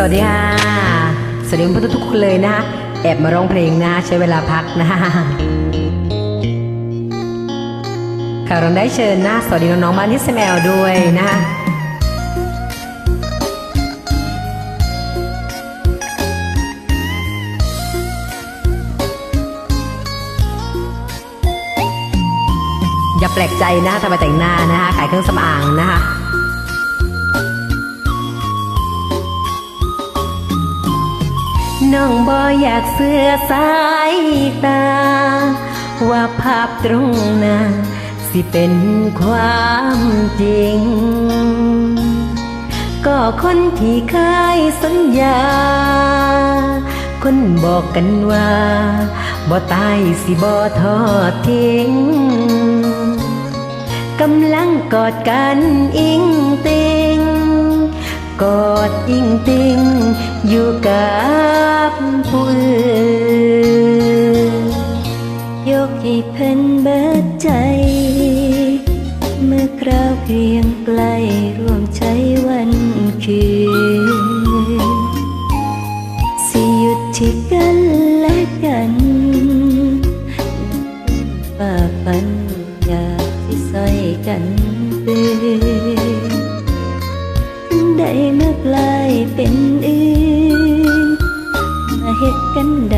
สวัสดีค่ะ สวัสดีเพื่อนทุกคนเลยนะแอบมาร้องเพลงนะใช้เวลาพักนะค่ะเราได้เชิญนะสวัสดีน้องๆบ้านที่สแมลด้วยนะอย่าแปลกใจนะทำไมแต่งหน้านะคะขายเครื่องสำอางนะคะ น้องบออยากเสือสายตา ว่าภาพตรงหน้าสิเป็นความจริง ก็คนที่เคยสัญญา คนบอกกันว่าบ่ตายสิบ่ทอดทิ้งกำลังกอดกันอิงติง กอดอิงติงอยู่กับ ให้เพิ่นเบิดใจ เมื่อคราวเพียงใกล้ร่วมใช้วันคืน สิหยุดที่กันและกันว่าปันอยากที่ใส่กันเป็นได้เมื่อกลายเป็นอื่นมาเฮ็ดกันได้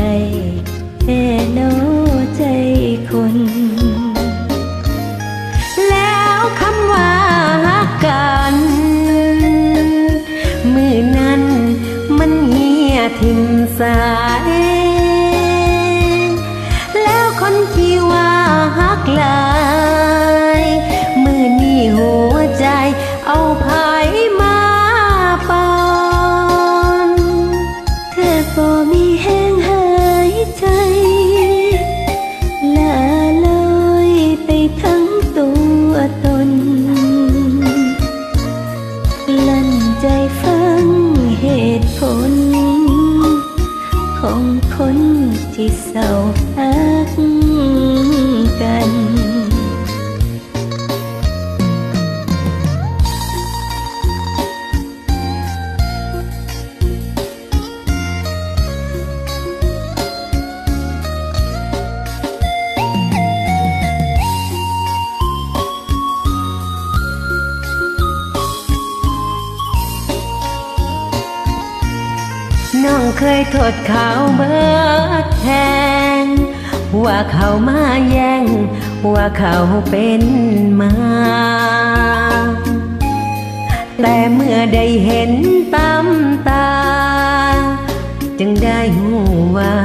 สา ของคนที่เศร้าฮัก เคยโทษเขาเบิดแทน ว่าเขามาแย่ง ว่าเขาเป็นมา แต่เมื่อได้เห็นตามตา จึงได้หูว่า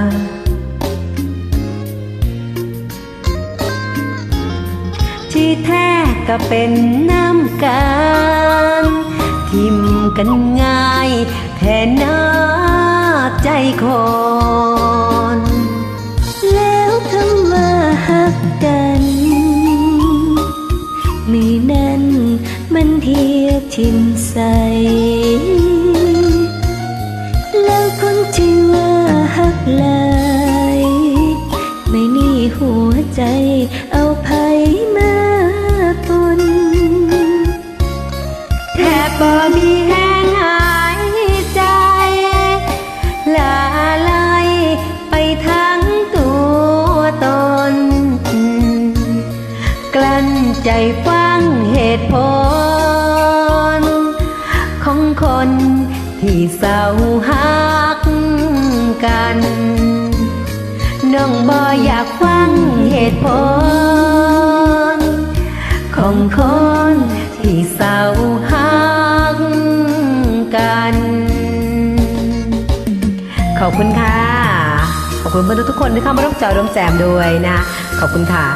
ที่แท้ก็เป็นน้ำกันทิมกันง่ายแทนหน้าใจคนแล้วคำว่าฮักกันมือนั้นมันเทียทิมใส แล้วคนที่ว่าฮักลายไม่นี่หัวใจเอาไผมาปนแทบบ่มี ที่เศร้าฮักกัน น้องบ่อยากฟังเหตุผล ของคนที่เศร้าฮักกัน ขอบคุณค่ะ ขอบคุณเพื่อนทุกคนที่เข้ามาร่วมจอยร่วมแจมด้วยนะ ขอบคุณค่ะ